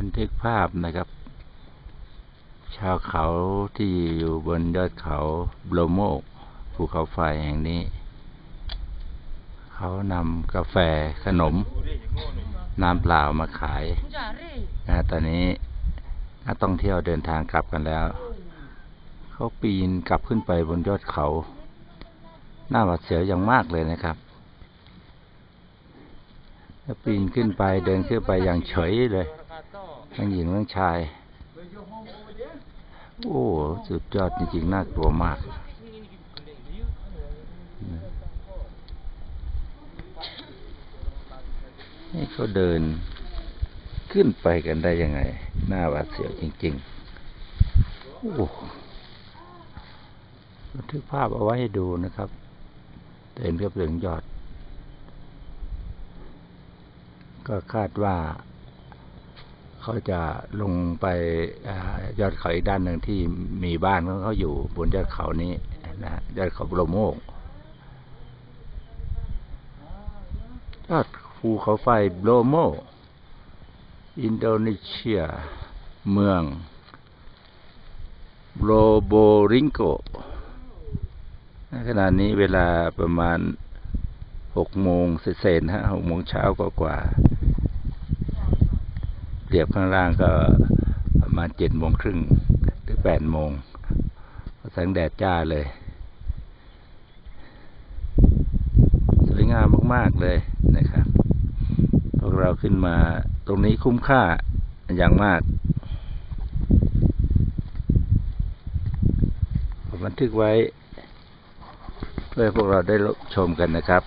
บันทึกภาพนะครับ ชาวเขาที่อยู่บนยอดเขาโบรโมกภูเขาไฟแห่งนี้ เขานำกาแฟขนม น้ำเปล่ามาขายนะตอนนี้นักท่องเที่ยวเดินทางกลับกันแล้ว เขาปีนกลับขึ้นไปบนยอดเขา หน้าหวาดเสียวอย่างมากเลยนะครับแล้วปีนขึ้นไปเดินขึ้นไปอย่างเฉยเลย ทั้งหญิงทั้งชาย โอ้สุดยอดจริงๆ น่ากลัวมากนี่เขาเดินขึ้นไปกันได้ยังไง หน้าหวาดเสียวจริงๆ โอ้บันทึกภาพเอาไว้ให้ดูนะครับเดินเรียบเรืองยอด ก็คาดว่า เขาจะลงไปอยอดเขาอีกด้านหนึ่งที่มีบ้านของเขาอยู่บนยอดเขานี้นะยอดเขาโรโมกยอดภูเขาไฟโบรโมอินโดนีเซีย เมืองโรโบริงโกขณะนี้เวลาประมาณหกโมงเศษๆฮะหกโมงเช้ากว่า เรียบข้างล่างก็ประมาณเจ็ดโมงครึ่งหรือแปดโมงแสงแดดจ้าเลย สวยงามมาก ๆ เลยนะครับ พวกเราขึ้นมาตรงนี้คุ้มค่าอย่างมากผมบันทึกไว้ เพื่อพวกเราได้ชมกันนะครับ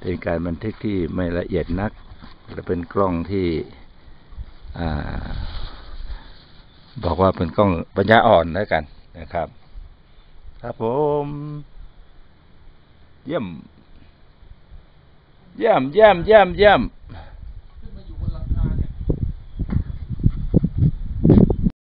เป็นการบันทึกที่ไม่ละเอียดนัก และเป็นกล้องที่ บอกว่าเป็นกล้องปัญญาอ่อนแล้วกันนะครับ ครับผม เยี่ยม เยี่ยมเยี่ยมเยี่ยมเยี่ยม